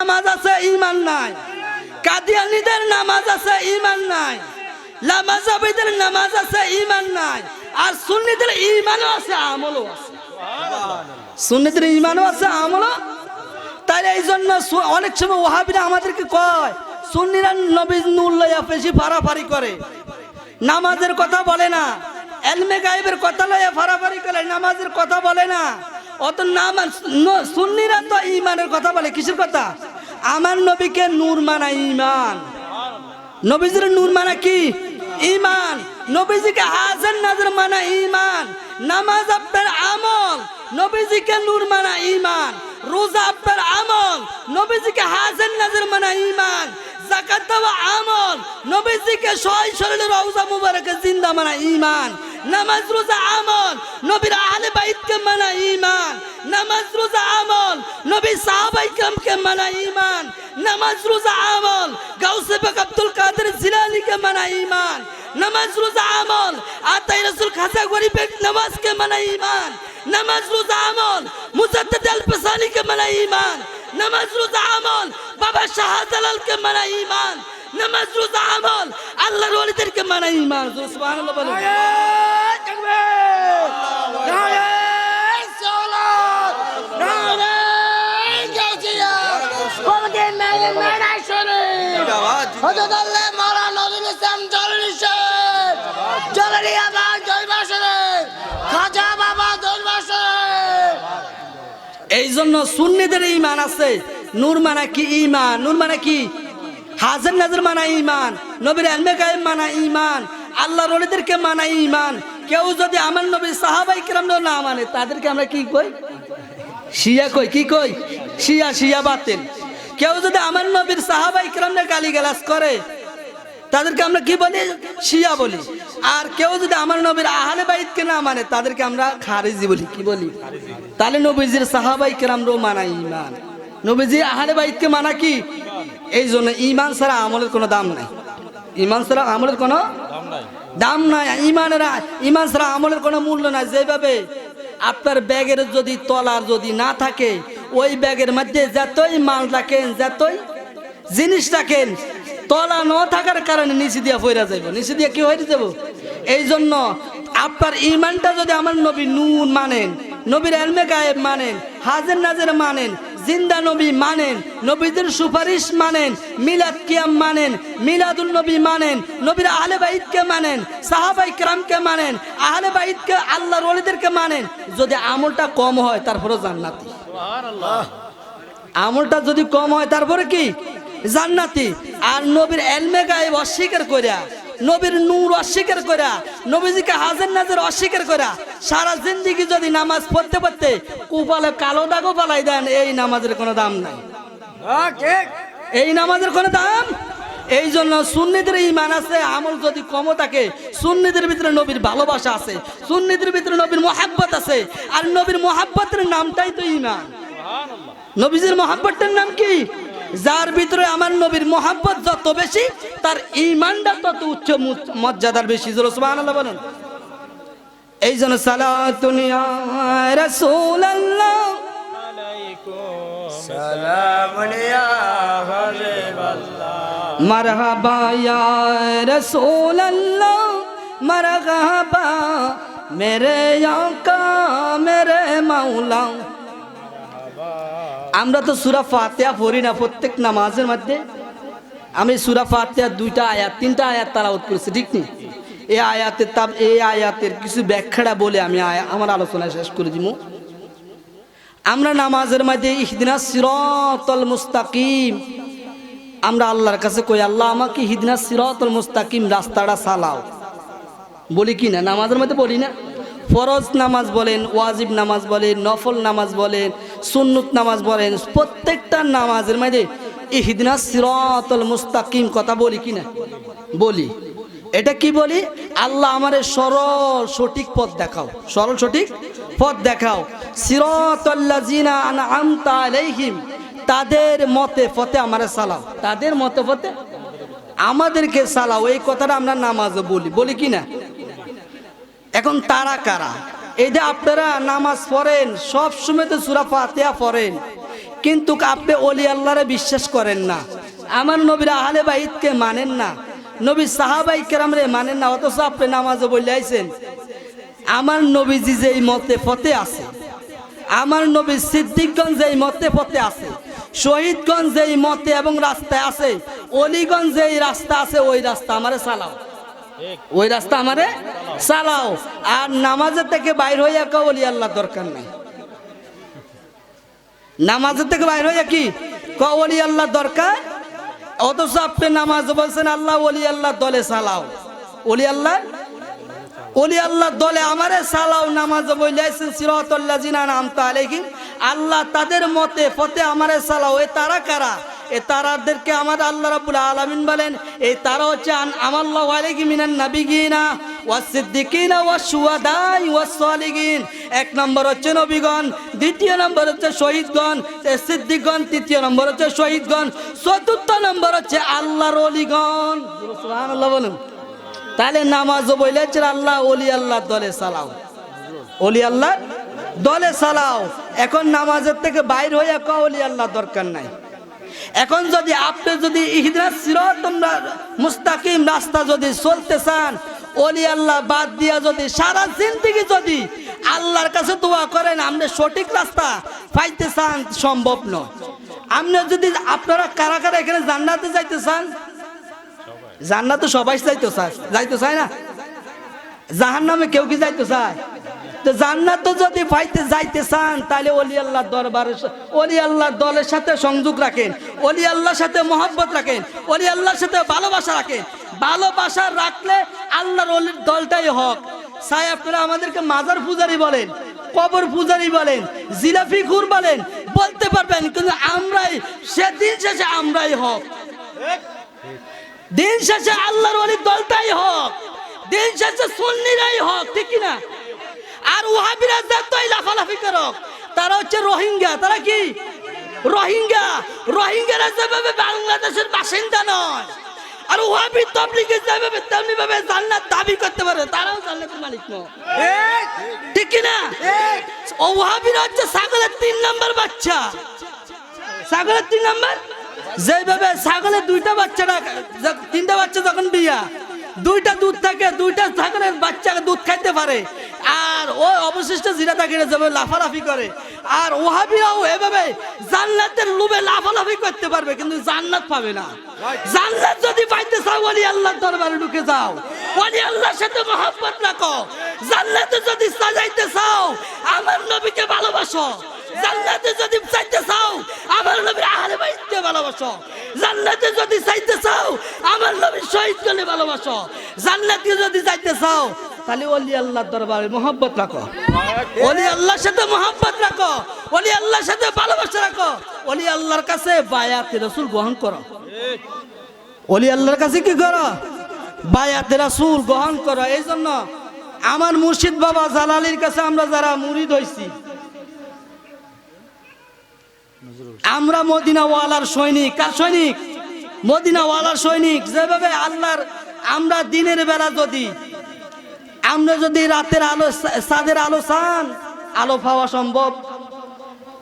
নামাজ আছে ইমান নাই। কাদিয়ানিদের নামাজ আছে ইমান নাই। লামাজাবিদের নামাজ আছে ইমান নাই। আর সুন্নিদের ইমানও আছে, আমলও আছে। সুন্নিদের ইমানও আছে, আমলও। তাই এই জন্য অনেক সময় ওহাবিরা আমাদেরকে কয়, সুন্নিরা নবী নূর লইয়া বেশি ফাড়াফাড়ি করে। নামাজের কথা বলে না। এলমে গাইবের কথা লয়ে ফাড়াফাড়ি করে, নামাজের কথা বলে না। অত নামাজ সুন্নিরা তো ইমানের কথা বলে, কিসের কথা? আমার নবীকে নূর মানা ইমান নবীজির নূর মানা কি? ইমান নবীজিকে হাজার নাজর মানা ইমান নামাজ আপনার আমল। নবীজিকে নূর মানা ইমান রোজা আপনার আমল। নবীজিকে হাজার নাজর মানা ইমান আমল। নবীজিকে সহায় শরীরে রওজা মুবারকে জিন্দা মানা ইমান নামাজ রোজা আমল। নবীর আহলে বাইতকে মানা ইমান নামাজ রোজা আমল। নবী সাহাবাই কামকে মানা ইমান নামাজ রোজা আমল, গাউসে পাক আব্দুল কাদের জিলানীকে মানা ইমান নামাজ রোজা আমল, আতাই রাসূল খাজা গরিবের নামাজকে মানা ইমান নামাজ রোজা আমল, মুজাদ্দিদ আল পেসানিকে মানা ইমান নামাজ রোজা আমল, বাবা শাহজালালকে মানা ইমান নামাজ রোজা আমল, আল্লাহর ওলিদেরকে মানা ইমান সুবহানাল্লাহ বলেন। এই জন্য সুন্নিদের ইমান আছে। নূর মানা কি ইমান নূর মানা কি? হাজার নাজার মানা ইমান নবীর আলমে মানা ইমান আল্লাহ রলিদেরকে মানা ইমান কেউ যদি আমার নবীর সাহাবাই কিরাম না মানে তাদেরকে আমরা কি কই? শিয়া কই? কি কই? শিয়া শিয়া বাতেন কেউ যদি আমার নবীর সাহাবাই কিরামনে গালি গালাজ করে, তাদেরকে আমরা কি বলি? শিয়া বলি। আর কেউ যদি আমার নবীর আহলে বাইতকে না মানে তাদেরকে আমরা খারিজি বলি। কি বলি? তাহলে নবীজির সাহাবাই কেরামরও মানা ইমান নবীজি আহলে বাইতকে মানা কি? এই জন্য ইমান ছাড়া আমলের কোনো দাম নাই। ইমান ছাড়া আমলের কোনো দাম নাই। ইমানের ইমান ছাড়া আমলের কোনো মূল্য নাই। যেভাবে আপনার ব্যাগের যদি তলার যদি না থাকে ওই ব্যাগের মধ্যে যতই মাল রাখেন, যতই জিনিস রাখেন, তলা ন থাকার কারণে নিচে দিয়ে ফইরা যাইব। নিচে দিয়ে কি হয়ে যাব? এই জন্য আপনার ইমানটা যদি আমার নবী নুন মানেন, নবীর এলমে গায়েব মানেন, হাজের নাজের মানেন, জিন্দা নবী মানেন, নবীদের সুপারিশ মানেন, মিলাদ কিয়াম মানেন মিলাদুল নবী মানেন, নবীর আহলে বাইতকে মানেন, সাহাবাই ক্রামকে মানেন, আহলে বাইতকে আল্লাহর ওলিদেরকে মানেন, যদি আমলটা কম হয় তারপরে জান্নাতি। আমলটা যদি কম হয় তারপরে কি? জান্নাতি। আর নবীর এলমে গায়েব অস্বীকার করিয়া নবীর নূর অস্বীকার করা নবীজিকে হাজার নাজের অস্বীকার করা সারা জিন্দিগি যদি নামাজ পড়তে পড়তে কুপালে কালো দাগও পালাই দেন এই নামাজের কোনো দাম নাই। এই নামাজের কোনো দাম এই জন্য সুন্নিদের ইমান আছে আমল যদি কম থাকে সুন্নিদের ভিতরে নবীর ভালোবাসা আছে সুন্নিদের ভিতরে নবীর মোহাব্বত আছে আর নবীর মোহাব্বতের নামটাই তো ইমান নবীজির মোহাব্বতটার নাম কি যার ভিতরে আমার নবীর মোহাব্বত যত বেশি তার ইমানটা তত উচ্চ মর্যাদার বেশি জোরে সুবহানাল্লাহ বলেন এই জন্য সালাতুনিয়া রাসূলুল্লাহ মারহাবা ইয়া রাসূলুল্লাহ, মারহাবা মেরে আকা, মেরে মাওলা। আমরা তো সুরা ফাতিহা পড়ি না, প্রত্যেক নামাজের মধ্যে। আমি সুরা ফাতিহা দুইটা আয়াত, তিনটা আয়াত তালাওয়াত করেছি, ঠিক নেই এই আয়াতের তাব, এই আয়াতের কিছু ব্যাখ্যাটা বলে আমি আমার আলোচনা শেষ করে দিব আমরা নামাজের মধ্যে ইহদিনা সিরাতাল মুস্তাকিম আমরা আল্লাহর কাছে কই, আল্লাহ আমাকে হিদনা সিরাতাল মুস্তাকিম রাস্তাটা সালাও বলি কি না, নামাজের মধ্যে বলি না? ফরজ নামাজ বলেন, ওয়াজিব নামাজ বলেন, নফল নামাজ বলেন, সুন্নত নামাজ বলেন, প্রত্যেকটা নামাজের মধ্যে ইহদিনা সিরাতাল মুস্তাকিম কথা বলি কি না? বলি। এটা কি বলি? আল্লাহ আমারে সরল সঠিক পথ দেখাও। সরল সঠিক পথ দেখাও। সিরাতাল্লাযিনা আনআমতা আলাইহিম তাদের মতে ফতে আমারে সালাও তাদের মতে পথে আমাদেরকে সালাও এই কথাটা আমরা নামাজে বলি। বলি কি না? এখন তারা কারা? এই যে আপনারা নামাজ পড়েন, সব সময় তো সুরা ফাতিহা পড়েন। কিন্তু আপনি অলি আল্লাহরে বিশ্বাস করেন না। আমার নবীর আহলে বাইতকে মানেন না। নবী সাহাবাই কেরামরে মানেন না। অথচ আপনি নামাজে বলে আইছেন। আমার নবীজি যেই মতে ফতে আছে, আমার নবী সিদ্দিকগঞ্জ যেই মতে ফতে আছে শহীদগঞ্জ যেই মতে এবং রাস্তায় আছে অলিগঞ্জ যেই রাস্তা আছে, ওই রাস্তা আমারে চালাও। ওই রাস্তা আমারে চালাও। আর নামাজের থেকে বাইর হইয়া কা অলি আল্লাহ দরকার নাই। নামাজের থেকে বাইর হইয়া কি? ক অলি আল্লাহ দরকার। অথচ আপনি নামাজ বলছেন, আল্লাহ, অলি, আল্লাহ, দলে চালাও। অলি, আল্লাহ অলি আল্লাহ দলে আমারে সালাও নামাজ বইলাইছেন সিরাতাল্লাহ জিনা নাম আলাইহিম। আল্লাহ তাদের মতে পথে আমারে সালাও এ তারা কারা? এ তারাদেরকে আমার আল্লাহ রাব্বুল আলামিন বলেন, এই তারা হচ্ছে আমাল্লাহু আলাইহি মিনান নাবিয়িনা ওয়াস সিদ্দিকিনা, ওয়াস শুহাদাই, ওয়াস সালিহিন এক নম্বর হচ্ছে নবীগণ, দ্বিতীয় নম্বর হচ্ছে শহীদগণ সিদ্দিকগণ, তৃতীয় নম্বর হচ্ছে শহীদগণ, চতুর্থ নম্বর হচ্ছে আল্লাহর অলিগণ সুবহানাল্লাহ বলুন। তাহলে নামাজও বলেছেন, আল্লাহ অলি আল্লাহ দলে চালাও অলি আল্লাহ দলে চালাও এখন নামাজের থেকে বাইর হয়ে ক অলি আল্লাহ দরকার নাই। এখন যদি আপনি যদি মুস্তাকিম রাস্তা যদি চলতে চান অলি আল্লাহ বাদ দিয়া যদি সারা জিন্দিগি যদি আল্লাহর কাছে দোয়া করেন, আপনি সঠিক রাস্তা পাইতে চান, সম্ভব নয়। আপনি যদি আপনারা কারা কারা এখানে জান্নাতে যাইতে চান জান্নাত তো সবাই যাইতে চায় যাইতে, চায় না? জাহান নামে কেউ কি যাইতে চায় তো জান্নাত তো যদি পাইতে যাইতে চান, তাহলে অলি আল্লাহ দরবারের অলি আল্লাহ দলের সাথে সংযোগ রাখেন, অলি আল্লাহর সাথে মহব্বত রাখেন, অলি আল্লাহর সাথে ভালোবাসা রাখেন। ভালোবাসা রাখলে আল্লাহর অলির দলটাই হক। সাই আপনারা আমাদেরকে মাজার পূজারি বলেন, কবর পূজারি বলেন জিলাফি খুর বলেন, বলতে পারবেন, কিন্তু আমরাই, সেদিন শেষে আমরাই হক। দিন শেষে আল্লাহর অলির দলটাই হোক দিন শেষে সুন্নিরাই হোক ঠিক কি না আর ওহাবিরা যতই লাফালাফি করক তারা হচ্ছে রোহিঙ্গা। তারা কি? রোহিঙ্গা। রোহিঙ্গারা যেভাবে বাংলাদেশের বাসিন্দা নয় আর ওহাবি তবলিগে যেভাবে তেমনি ভাবে জান্নাত দাবি করতে পারে তারাও জান্নাতের মালিক নয়। ঠিক কি না ওহাবিরা হচ্ছে ছাগলের তিন নম্বর বাচ্চা। ছাগলের তিন নাম্বার? যেভাবে ছাগলের দুইটা বাচ্চাটা তিনটা বাচ্চা যখন বিয়া, দুইটা দুধ থাকে, দুইটা ছাগলের বাচ্চা দুধ খাইতে পারে। আর ওই অবশিষ্ট জিরা থাকে যাবে লাফালাফি করে। আর ওহাবিরাও এভাবে জান্নাতের লোভে লাফালাফি করতে পারবে, কিন্তু জান্নাত পাবে না। জান্নাত যদি পাইতে চাও, ওলি আল্লাহর দরবারে ঢুকে যাও। ওলি আল্লাহর সাথে মহব্বত রাখো। জান্নাতে যদি সাজাইতে চাও, আমার নবীকে ভালোবাসো। জান্নাতে যদি চাইতে চাও, আমার নবীর ভালোবাসো। জান্নাতে যদি চাইতে চাও, আমার নবীর শহীদ করলে ভালোবাসো। জান্নাতে যদি চাইতে চাও, তাহলে ওলি আল্লাহর দরবারে মোহাব্বত রাখো। ওলি আল্লাহর সাথে মোহাব্বত রাখো। ওলি আল্লাহর সাথে ভালোবাসা রাখো। ওলি আল্লাহর কাছে বায়াতে রসুল গ্রহণ করো। ওলি আল্লাহর কাছে কি করো? বায়াতে রাসূল গ্রহণ করো। এই জন্য আমার মুর্শিদ বাবা জালালির কাছে আমরা যারা মুরিদ হইছি আমরা মদিনাওয়ালার সৈনিক। কার সৈনিক? মদিনাওয়ালার সৈনিক। যেভাবে আল্লাহর, আমরা দিনের বেলা যদি, আমরা যদি রাতের আলো, সাদের আলো চান, আলো পাওয়া সম্ভব।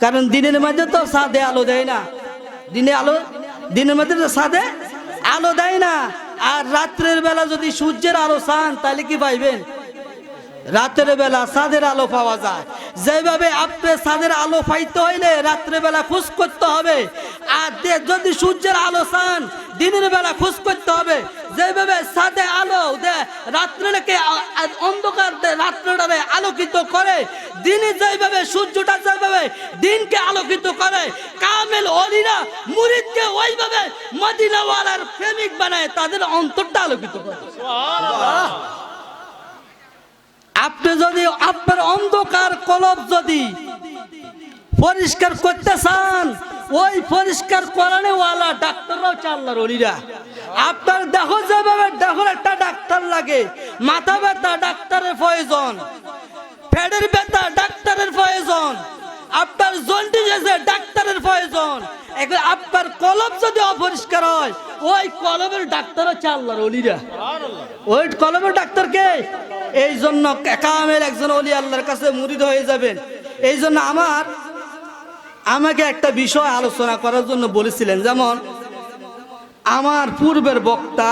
কারণ দিনের মধ্যে তো সাদে আলো দেয় না। দিনে আলো, দিনের মধ্যে তো সাদে আলো দেয় না। আর রাত্রের বেলা যদি সূর্যের আলো চান, তাহলে কি পাইবেন? রাতের বেলা সাদের আলো পাওয়া যায়। যেভাবে আপনি সাদের আলো পাইতে হইলে রাত্রে বেলা খুশ করতে হবে। আর যদি সূর্যের আলো চান, দিনের বেলা খুশ করতে হবে। যেভাবে সাদে আলো আ- অন্ধকার রাত্রটারে আলোকিত করে, দিনে যেভাবে সূর্যটা যেভাবে দিনকে আলোকিত করে, কামেল অলিরা মুরিদকে ওইভাবে মদিনাওয়ালার প্রেমিক বানায়, তাদের অন্তরটা আলোকিত করে। আপনি যদি আপনার অন্ধকার কলব যদি পরিষ্কার করতে চান, ওই পরিষ্কার করানে ওয়ালা ডাক্তাররাও চাল্লার অলিরা। আপনার দেহ যেভাবে, দেহর একটা ডাক্তার লাগে, মাথা ব্যথা ডাক্তারের প্রয়োজন, পেটের ব্যথা ডাক্তারের প্রয়োজন, আপনার জন্ডিস আছে ডাক্তারের প্রয়োজন। এখন আপনার কলব যদি অপরিষ্কার হয়, ওই কলমের ডাক্তারও চাল্লার অলিরা। ওই কলমের ডাক্তার কে? এই জন্য কামের একজন অলি আল্লাহর কাছে মুদিত হয়ে যাবেন। এই জন্য আমার, আমাকে একটা বিষয় আলোচনা করার জন্য বলেছিলেন, যেমন, আমার পূর্বের বক্তা